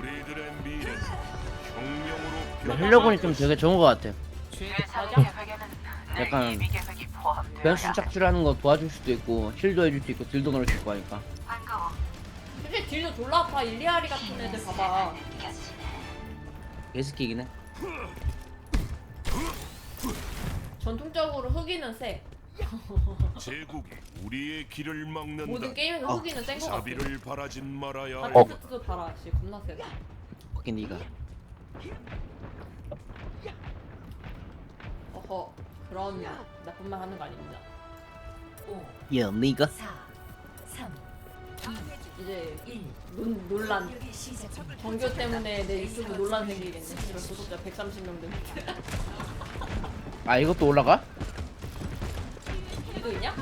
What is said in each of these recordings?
우리들의 미래 혁명으로 근데 헬로건이 좀 되게 좋은 것 같아. 약간 변수 착출하는 거 도와줄 수도 있고 힐도 해줄 수 있고 딜도 넣을 수 있고 하니까. 솔직히 딜도 졸라 아파 일리아리 같은 애들 봐봐 개스키긴 해. 전통적으로 흑이는 세 제국이 우리의 길을 막는다. 모든 게임에서 어. 흑이는 센거 같아 자비를 바라진 말아야 할 바티스트도 봐라 씨 겁나 세 거긴 네가. 어허 그런 나쁜 말 하는 거 아닙니다 야, 네가. 이제 논, 논란 정교 때문에 내 유튜브 논란 생기겠네 구독자 130명 됐는데 아 이것도 올라가? 이거 있냐?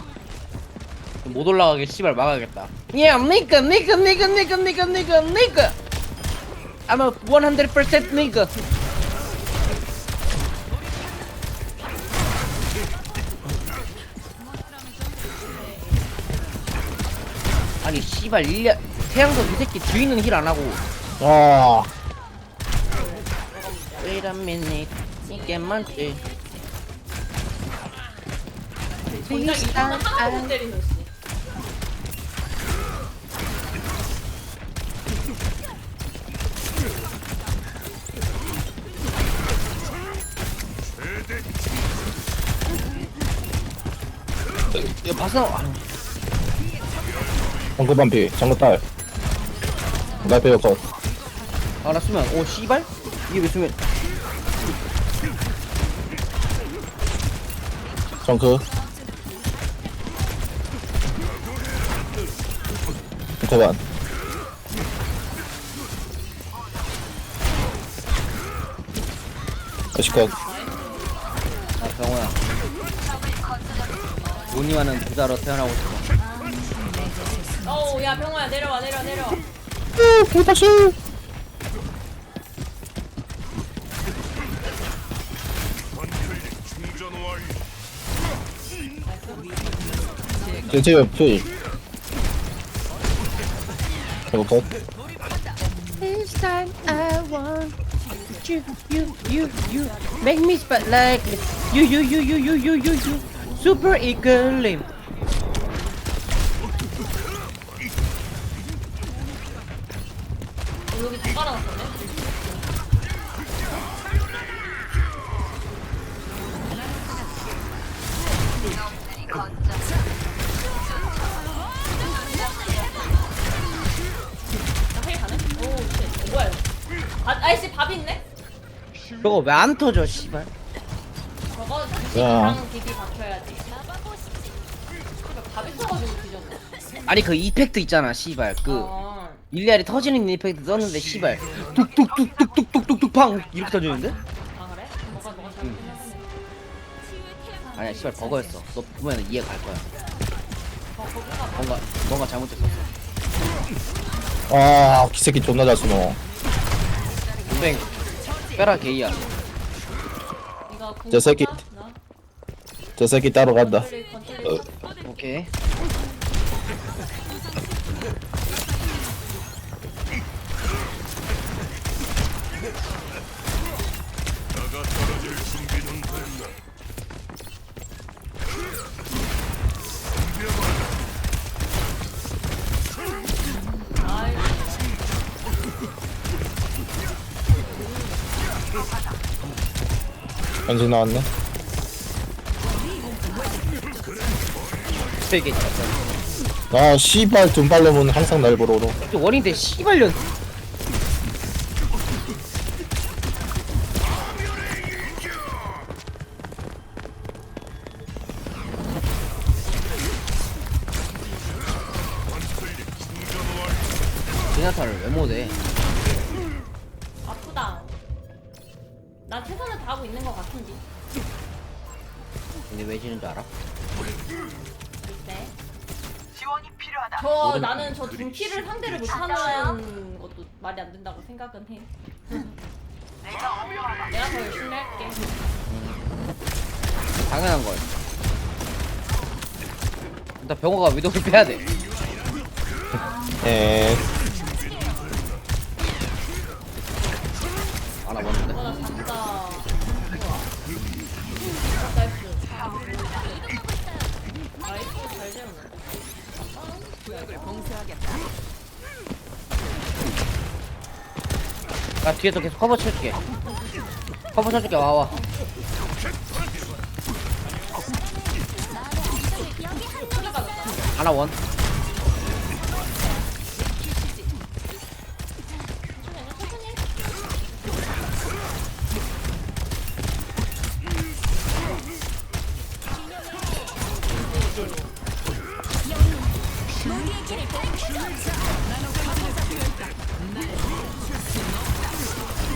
못 올라가게 씨발 막아야겠다. 야, 니가, 니가, 니가, 니가, 니가, 니가, 니가. I'm a 100% 니가. 아니 씨발 일려 태양도 이 새끼 주인은 힐안 하고. 와 Wait a minute. 이게 뭔지. 정작 이거는 하나도 못 때리는 씨 이거 봤어? 아, 정글 반피 정글 딸. 나이페어 컷 아, 나 쓰면, 오, 씨발? 이게 왜 쓰면, 정크 정크반 에시컷 아, 병호야. 문희와는 부자로 태어나고 싶어. 어우 야 병호야 내려와 내려와 내려와 개다시 건클릭 충전 완료. 젠체가 필이 거 컷 This time I want you, you, you, you. Make me spat like this. You, you, you, you, you, you, you, you. Super eagle limb. 여기 다 깔아놨었네 있네? 저거 왜 안 터져, 씨발? 저거 야. 기기랑 기기 받쳐야지 밥 있어가지고 뒤졌네 아니 그 이펙트 있잖아, 씨발. 그 어. 일리알이 터지는 이펙트 썼는데, 씨발. 뚝뚝뚝뚝뚝뚝뚝뚝 팡 이렇게 터지는데? 아 그래? 뭐가 뭐가 잘못했네 아니야, 씨발 버거였어. 너 보면 이해 갈 거야. 어 거기가 뭔가 뭔가 잘못됐었어. 아 기새끼 존나 잘 쓰노 뱅 빼라 게이야. 이거 저 새끼. 나? 저 새끼 따로 간다. 오케이. 현실 나왔네 세개 잡았어. 아 씨발 둔발놈은 항상 날 보러 오노 원인데 씨발년. 제나타를 왜 못해? 아프다 난 최선을 다하고 있는 것 같은데. 근데 왜 지는 줄 알아? 글쎄 저 모든 나는 저 둔키를 상대를 못하는 것도 말이 안 된다고 생각은 해. 내가 더 열심히 할게. 당연한 걸. 일단 병호가 위도를 빼야 돼. 에 진짜 좋아. 나이스. 나이스 잘 재웠는데. 나 뒤에서 계속 커버 쳐줄게 커버 쳐줄게 와 와 하나 원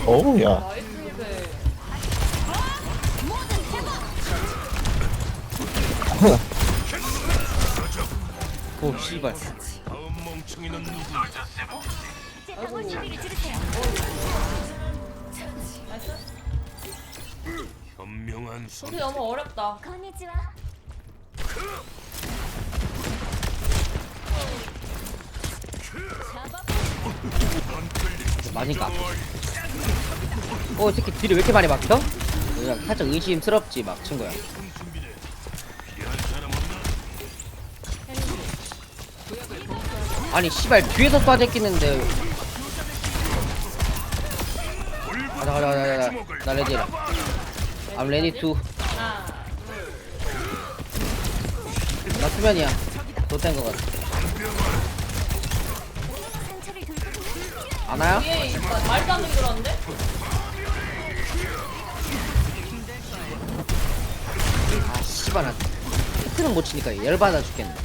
어우 야 나이스 배. 오 씨발 다음 멍청이는 누구? 나이스. 현명한 선. 근데 너무 어렵다. こんにちは 맞으니까 어, 이 새끼 딜이 왜 이렇게 많이 막혀? 그냥 살짝 의심스럽지 막 친구야 피할 사람 없나? 아니 씨발 뒤에서 빠져있겠는데 가자 가자 가자 가자 나 레디라 I'm ready to 하나, 나 수면이야 못된 거 같아 상처를 돌보고 안 와요? 뒤에 있다. 말도 안 되게 들어왔는데? 아 씨발 나 히트는 못 치니까 열받아 죽겠네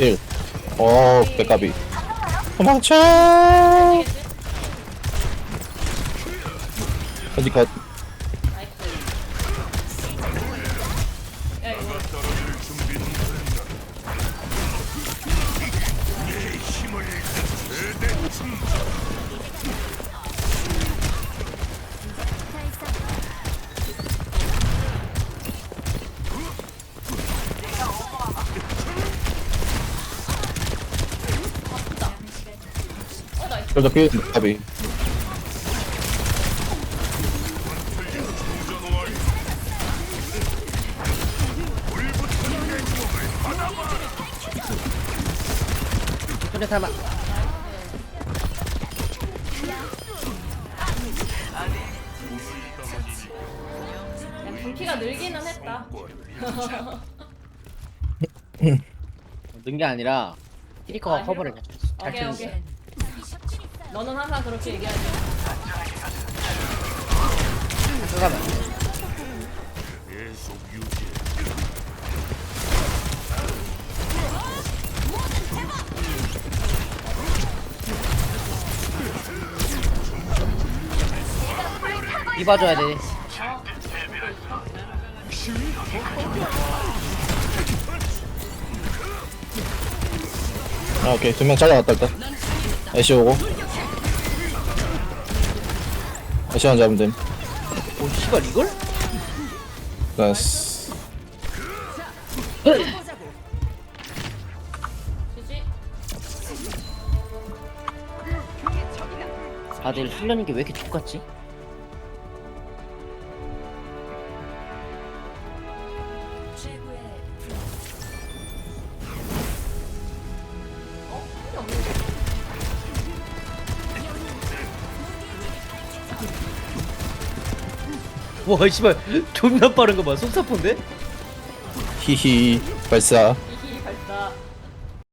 일. 어 백가비 도망쳐? 어디 컷 어. 그래도 필 완료. 손에 야, 분키가 늘기는 했다. 는게 아니라 히리커가 아, 커버를. 잘 오케이, 치는 오케이. 거야 너는 항상 그렇게 얘기하지. 잠깐만 계속 유지. 이 봐줘야 돼 아 오케이 두명 잘라갔다 일단 애쉬 오고 애쉬만 잡으면 됨 오 씨발 이걸? 나이스? 다들 훈련인 게 왜 이렇게 똑같지? 와 씨발. 존나 빠른 거봐. 발사 히히 발사.